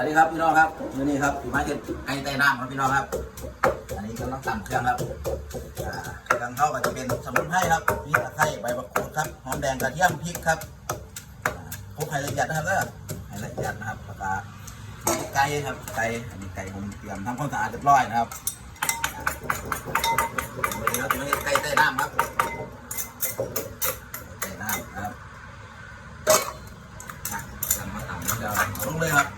วัสดีครับพี่น้องครับมื้อนี้ครับอยู่มาเก็ตไก่ใต้น้ำครับพี่น้องครับ อันนี้กำลังสั่งเครื่องครับเครื่องเข้าก็จะเป็นสมุนไพรครับมีตะไคร้ใบมะกรูดครับหอมแดงกระเทียมพริกครับอ่าคลุกให้ละเอียดนะครับเด้อให้ละเอียดนะครับแล้วก็ไก่ครับไก่อันนี้ไก่ผมเตรียมทำความสะอาดเรียบร้อยนะครับอ่าวันนี้เราจะมาเฮ็ดไก่ใต้น้ำครับใต้น้ำนะครับอะนำมาตำแล้วเดี๋ยวเอาลงเลยครับ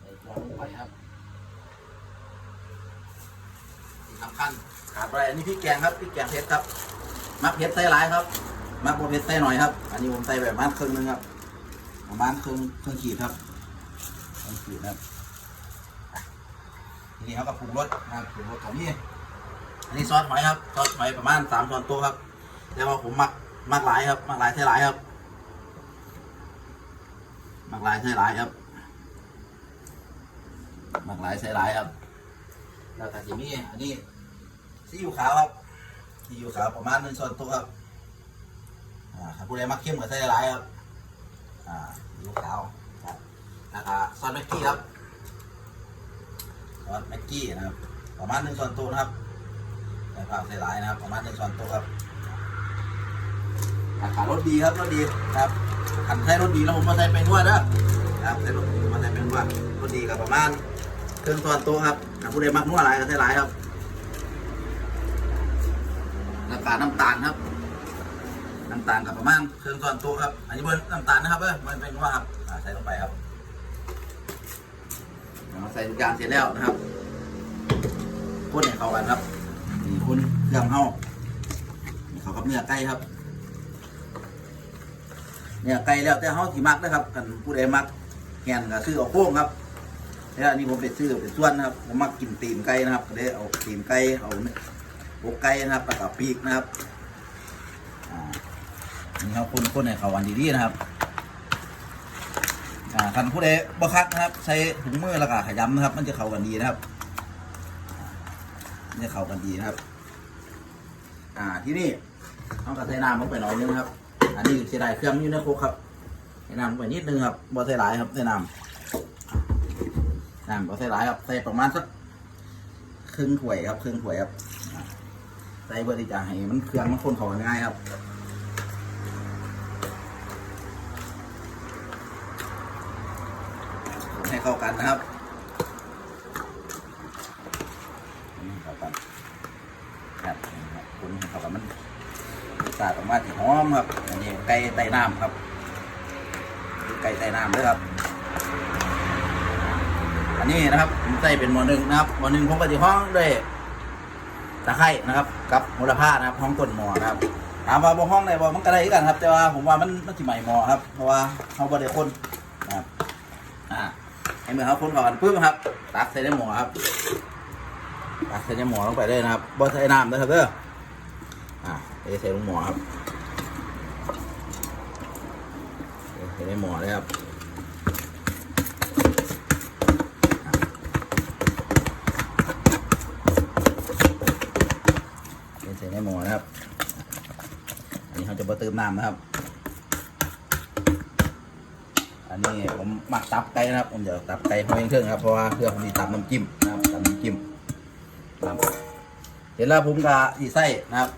ใส่ตัวลงไปครับที่สำคัญขาดไปอันนี้พริ กแกงครับพริกแกงเผ็ดครับมักเผ็ดใส่หลายครับมักบ่เผ็ดใส่หน่อยครับ อันนี้ผมใส่แบบมาณครึ่งหนึงครับประมาณครึ่งครึ่งขีดครับครึ่งขีดครับอะทีนี้เขาก็ปรุงรสนะครับปรุงรสของนี่อันนี้ซอสหอยครับซอสหอยประมาณสามช้อนโต๊ะครับแต่ว่าผมมักมักหลายครับมักหลายใส่หลายครับมักหลายใส่หลายครับหมักหลายใส่หลายครับแล้วก็จะมีอันนี้ ซีอิ๊วขาวครับซีอิ๊วขาวประมาณหนึ่งช้อนโต๊ะครับอ่าถ้าผู้ใดมักเข้มก็ใส่หลายครับอ่าซีอิ๊วขาวครับแล้วก็ซอสแม็กกี้ครับซอสแม็กกี้นะครับ ประมาณหนึ่งช้อนโต๊ะนะครับใส่ผักใส่หลายนะครับ ประมาณหนึ่งช้อนโต๊ะครับราคารสดีครับรสดีครับขันใช้รสดีแล้วผมมาใส่เป็นว่านะครับใส่รสดีมาใส่เป็นว่ารสดีกับประมาณเครื่องช้อนโต๊ะครับถ้าผู้ใดมักนัวหลายก็ใส่หลายครับ แล้วก็น้ำตาลครับ น้ำตาลกับประมาณเครื่องช้อนต๊ะครับ อันนี้เบอร์น้ำตาลนะครับเออมันเป็นว่าครับใส่ลงไปครับเราใส่ทุกอย่างเสร็จแล้วนะครับคนให้เข้ากันครับนี่คุณเครื่องเข้านี่เขากับเนื้อไก่ครับเนื้อไก่แล้วแต่เขาที่มักนะครับ กันผู้ใดมักแกนก็ซื้อเอาโค้งครับแล้วอันนี้ผมเป็นชื่อเป็นส่วนนะครับผมมักกินตีนไก่นะครับก็เลยเอาตีนไก่เอา อกไก่นะครับแล้วก็ปีกนะครับอ่านี่ครับคนคนให้เขาวันดีๆนะครับอ่าคันผู้ใดบ่คักนะครับ ใช้ถุงมือแล้วก็ขยำนะครับ มันจะเข้ากันดีนะครับมันจะเข้ากันดีนะครับ อ่าที่นี่ต้องกระใส่น้ำลงไปหน่อยนึงครับ อันนี้เสียดายเครื่องอยู่ในโครกครับใส่น้ำลงไปนิดนึงครับบ่ใส่หลายครับใส่น้ำน้ำก็ใส่หลายครับใส่ประมาณสักครึ่งถ้วยครับครึ่งถ้วยครับ ใส่เพื่อที่จะให้มันเครื่องมันคนเข้ากันง่ายครับให้เข้ากันนะครับนให้เข้ากันครับนี่ครับคนให้เข้ากันมันสาติออกมาที่หอมครับอันนี้ไก่ไต่น้ำครับ ไก่ไต่น้ำด้วยครับอันนี้นะครับผมใส่เป็นหมอหนึ่งนะครับหมอหนึ่งผมก็จะห้องด้วยตะไคร้นะครับ กับมูลผ้านะครับห้องต้นหมอนะครับถามว่าบ่ห้องไหนบ่มันก็ได้กันครับ แต่ว่าผมว่ามันมันสิใหม่หมอครับ เพราะว่าเขาบ่ได้คนนะครับอ่าให้เมื่อเขาคนเข้ากันปึ๊บครับ ตักใส่ในหมอครับตักใส่ในหมอลงไปเลยนะครับบ่ใส่น้ำนะครับเด้ออ่าเทใส่ลงหมอครับใส่ในหมอเลยครับ เป็น ใส่ในหม้อนะครับอันนี้เขาจะมาเติมน้ำนะครับ อันนี้ผมหมักตับไก่นะครับ ผมจะตับไก่ห้อยเครื่องครับเพราะว่าเพื่อผมมีตับน้ำจิ้มนะครับตับน้ำจิ้มครับเสร็จแล้วผมก็อีไส้นะครับ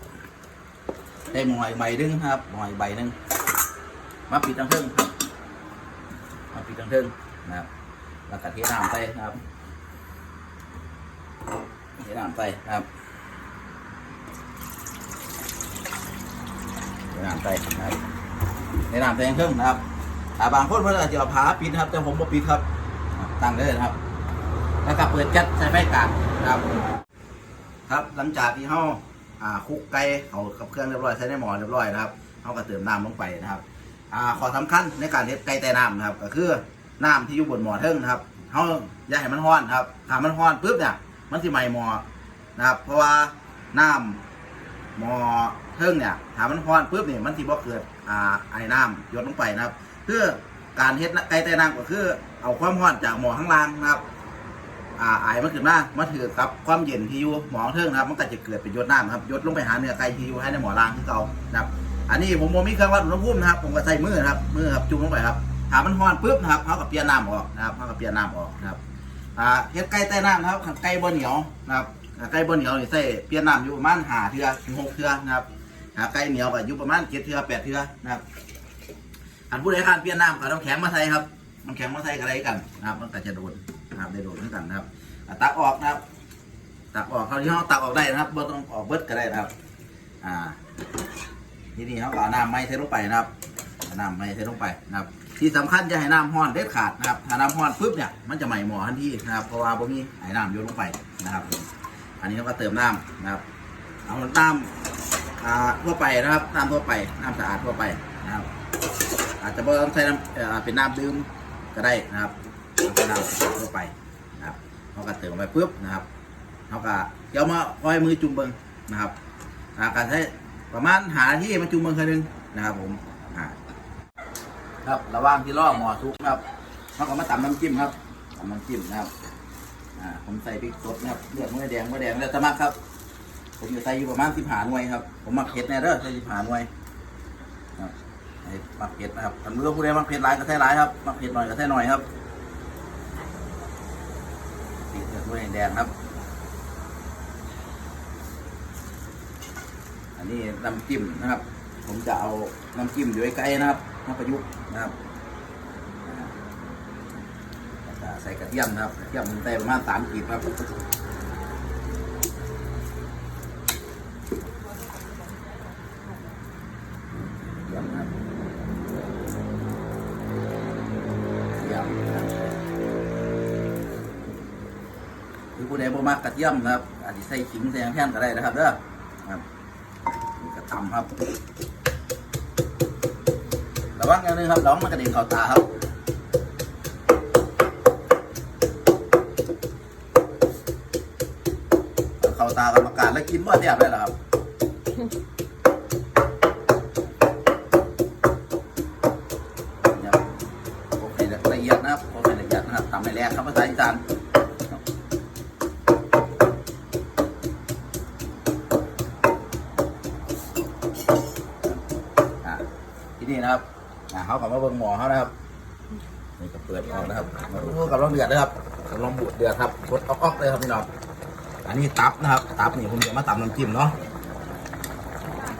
ได้หมอยใบหนึงนะครับหมอยใบหนึงมาปิดทั้งเครื่องครับมาปิดทั้งเครื่องนะครับแล้วก็เทน้ำใส่นะครับเทน้ำใส่นะครับ น้ำใส่ในน้ำใส่เครื่องนะครับอ่าบางคนเพิ่นอาจจะเอาผาปิดนะครับ แต่ผมบ่ปิดครับ ตั้งเลยนะครับ แล้วก็เปิดแก๊สใส่ไฟกลางนะครับ ครับหลังจากที่เฮาอ่าคุกไก่เอากับเครื่องเรียบร้อยใส่ในหม้อเรียบร้อยนะครับเฮาก็เติมน้ำลงไปนะครับอ่าข้อสำคัญในการเฮ็ดไก่ใต้น้ำนะครับ ก็คือน้ำที่อยู่บนหม้อเทิงนะครับเฮาอย่าให้มันร้อนครับถ้ามันร้อนปุ๊บเนี่ยมันสิไหม้หม้อนะครับ เพราะว่าน้ำหมอ ทิงเนี่ยถ้ามันร้อนปุ๊บเนี่ยมันสิบ่เกิดอ่าไอ้น้ำหยดลงไปนะครับเพื่อการเฮ็ดไก่ใต้น้ำก็คือเอาความร้อนจากหมอข้างล่างนะครับอ่าไอมันขึ้นมามาถือกับความเย็นที่อยู่หมอเทิงนะครับ มันก็จะเกิดเป็นหยดน้ำครับหยดลงไปหาเนื้อไก่ที่อยู่ให้ในหมอล่างที่เก่านะครับ อันนี้ผมผมมีเครื่องวัดอุณหภูมินะครับ ผมก็ใส่มือนะครับมือครับจุ่มลงไปครับถ้ามันร้อนปุ๊บนะครับเขากับเปลี่ยนน้ำออกนะครับเขากับเปลี่ยนน้ำออกนะครับอ่าเฮ็ดไก่ใต้น้ำนะครับไก่บ่เหนียวนะครับไก่บ่เหนียวนี่ใส่เปลี่ยนน้ำอยู่ประมาณหาเทื่อถึงหกเทื่อนะครับ ถ้าไก่เหนียวก็อยู่ประมาณเจ็ดเทื่อแปดเทื่อนะครับอันผู้ใดขานเปลี่ยนน้ำก็ต้องแข็งมาใส่ครับน้ำแข็งมาใส่กันอะไรกันนะครับ มันก็จะโดนนะครับได้โดนเหมือนกันนะครับตักออกนะครับ ตักออกคราวนี้เขาตักออกได้นะครับบ่ต้องออกเบิดก็ได้นะครับ อ่าทีนี้เขาก็เอาน้ำไม่เทลงไปนะครับน้ำไม่เทลงไปนะครับ ที่สำคัญจะให้น้ำห้อนเด็ดขาดนะครับถ้าน้ำห้อนปุ๊บเนี่ยมันจะไหม้หม้อทันทีนะครับเพราะว่าพวกนี้ให้น้ำโยนลงไปนะครับ อันนี้เราก็เติมน้ำนะครับ เอาน้ำ ทั่วไปนะครับน้ำทั่วไปน้ำสะอาดทั่วไปนะครับ อาจจะไม่ต้องใช้น้ำเป็นน้ำดื่มก็ได้นะครับเอาเป็นน้ำสะอาดทั่วไปนะครับเราก็เติมลงไปปุ๊บนะครับเราก็เดี๋ยวมาคอยมือจุ่มเบิงนะครับอาการใช้ประมาณหาที่มาจุ่มเบิงคืนนึงนะครับ ผมครับระหว่างที่ล่อหมอทุกครับเราก็มาตำน้ำจิ้มครับตำน้ำจิ้มนะครับอ่าผมใส่พริกสดนะครับเลือดเมื่อแดงเมื่อแดงแล้วตะมักครับ ผมจะใส่อยู่ประมาณสิบหาหน่วยครับ ผมมักเผ็ดแน่เด้อใส่สิบหาหน่วยครับไอ้มักเผ็ดนะครับถ้ามือผู้ใดมักเผ็ดหลายก็ใส่หลายครับมักเผ็ดหน่อยก็ใส่หน่อยครับติดเลือดเมื่อแดงครับ อันนี้น้ำจิ้มนะครับ ผมจะเอาน้ำจิ้มอยู่ใกล้นะครับน้ำประยุกต์นะครับใส่กระเทียมนะครับกระเทียมผมใส่ประมาณสามขีดครับ ระเทียมนะครับอาจจะใส่ขิงใส่หยังแท่นก็ได้นะครับเด้อครับกระตำครับระวังอย่างนึงครับร้องมันกระเด็นเข้าตาครับเข้าตากรรมการแล้วกินบ่เทียบเลยเหรอครับโอเคละเอียดนะครับโอเคละเอียดนะครับทำให้แรกครับภาษาอีสาน นะครับอะเขากลับมาเบิ่งหมอเขานะครับนี่ก็เปิดออกนะครับโอ้กับลองเดือดนะครับกับลองบูดเดือดครับกดออกๆเลยครับพี่น้องอันนี้ตับนะครับ ตับนี่ผมจะมาตำน้ำจิ้มเนาะ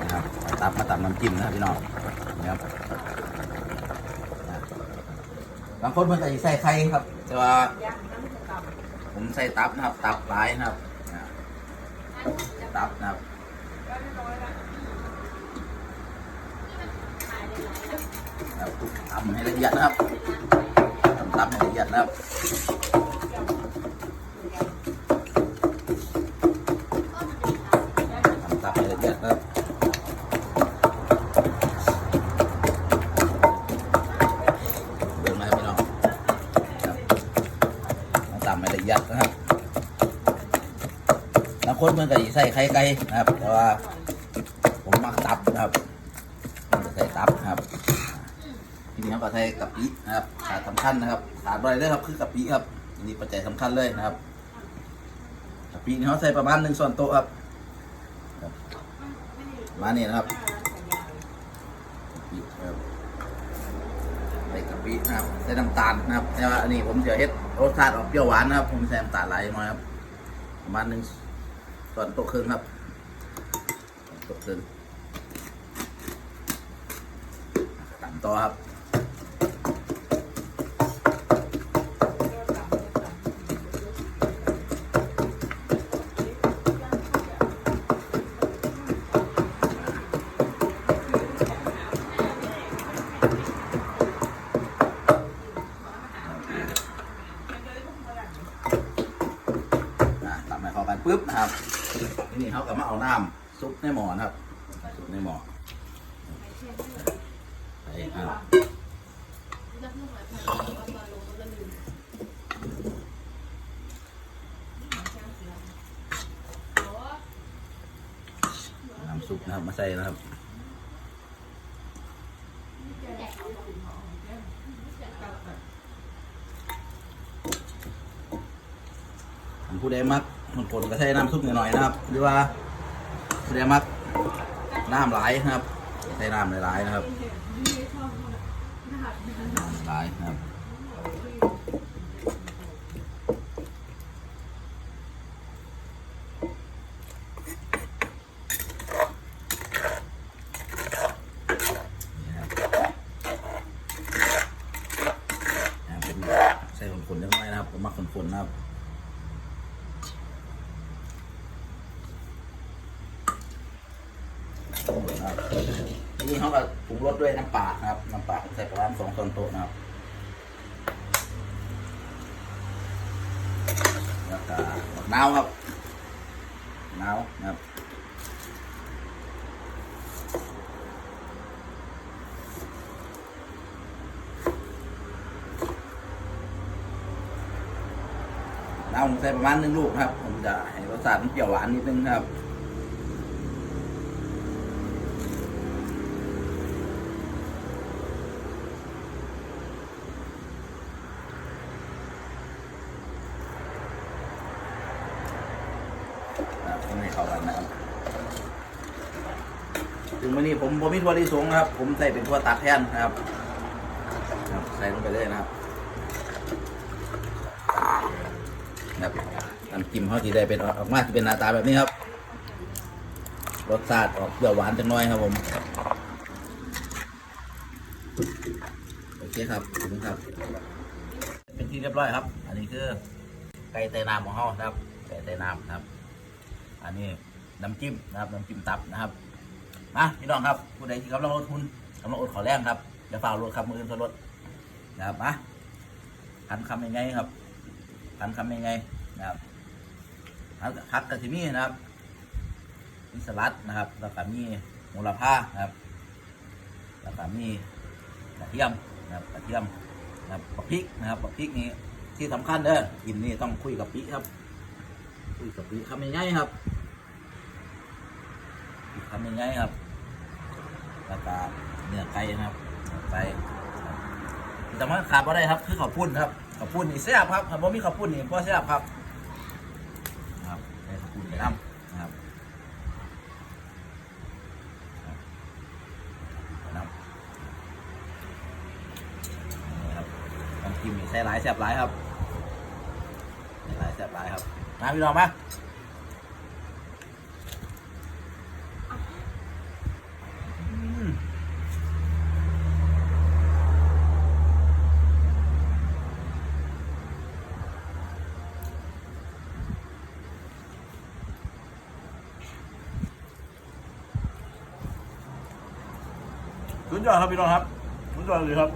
นะครับเอาตับมาตำน้ำจิ้มนะครับพี่น้องนะครับบางคนมันจะใส่ไข่ครับ แต่ว่าผมใส่ตับนะครับ ตับหลายนะครับตับนะครับ ครับทำให้ละเอียดนะครับทำตับให้ละเอียดนะครับทำตับให้ละเอียดนะครับเบิ่งนะครับพี่น้องครับมาตำไม่ละเอียดนะครับบางคนมันก็สิใส่ไข่ไก่นะครับ แต่ว่าผมมักตับนะครับผมจะใส่ตับนะครับ ทีนี้เราก็ใส่กะปินะครับขาดสำคัญนะครับขาดอะไรด้วยครับคือกะปิครับอันนี้ปัจจัยสำคัญเลยนะครับกะปินี่เขาใส่ประมาณหนึ่งส่วนโต๊ะครับ มาณนี้นะครับกะปิครับใส่กะปินะครับใส่น้ำตาลนะครับแต่ว่าอันนี้ผมจะเฮ็ดรสชาติออกเปรี้ยวหวานนะครับ ผมใส่น้ำตาลหลายหน่อยครับประมาณหนึ่งส่วนโต๊ะครึ่งครับโต๊ะครึ่งตามต่อครับ เข้ากันปุ๊บนะครับทีนี้เขาก็มาเอาน้ำซุปในหม้อนะครับซุปในหม้อใส่ครับน้ำซุปนะครับมาใส่นะครับผมผู้ใดมัก คนคนก็ใช้น้ำซุปหน่อยๆนะครับ หรือว่าผู้ใดมักน้ำหลายนะครับใส่น้ำหลายๆนะครับหลายนะครับนี่ครับนะครับใส่ขนๆเล็กน้อยนะครับผมมักขนๆนะครับ ครับนี่เขาก็ปรุงรสด้วยน้ำปลานะครับ น้ำปลาใส่ประมาณสองช้อนโต๊ะนะครับแล้วก็มะนาวครับมะนาวนะครับน้ำผมใส่ประมาณหนึ่งลูกครับ ผมจะให้รสชาติมันเปรี้ยวหวานนิดนึงครับ นะครับต้องให้ เข้ากันนะครับถึงวันนี้ผมผมมีถั่วลิสงนะครับ ผมใส่เป็นถั่วตัดแทนนะครับครับใส่ลงไปเลยนะครับนะครับน้ำจิ้มเขาที่ได้เป็นออกมาที่เป็นหน้าตาแบบนี้ครับรสชาติออกเปรี้ยวหวานจังน้อยครับผมโอเคครับขอบคุณครับ เป็นที่เรียบร้อยครับ อันนี้คือไก่ไตน้ำของเขาครับไก่ไตน้ำครับ อันนี้น้ำจิ้มนะครับน้ำจิ้มตับนะครับมาพี่น้องครับผู้ใดที่กำลังลดทุนกำลังอดขอแรงครับอย่าฝ่าลดครับมืออื่นก็ลดนะครับมาพันคำยังไงครับพันคำยังไงนะครับพักพักกะทิมีนะครับมีสลัดนะครับ แล้วก็มีโหระพานะครับแล้วก็มีกระเทียมนะครับกระเทียมนะครับบักพริกนะครับบักพริกนี้ที่สำคัญเด้อกินนี่ต้องคุยกับปิครับ คุยกับปิคำยังไงครับ ทำยังไงครับแล้วก็เนื้อไก่นะครับไก่แต่ว่าขาดไม่ได้ครับ คือข้าวปุ้นครับข้าวปุ้นนี่แซ่บครับถ้าบ่มีข้าวปุ้นนี่ก็แซ่บครับ ครับใส่ข้าวปุ้นไปน้ำนะครับครับไปน้ำนี่ครับน้ำจิ้มนี่ใส่หลายแซ่บหลายครับหลายแซ่บหลายครับมาพี่น้องมา ดยอดครับพี่น้องครับสุดยอดเลยครับ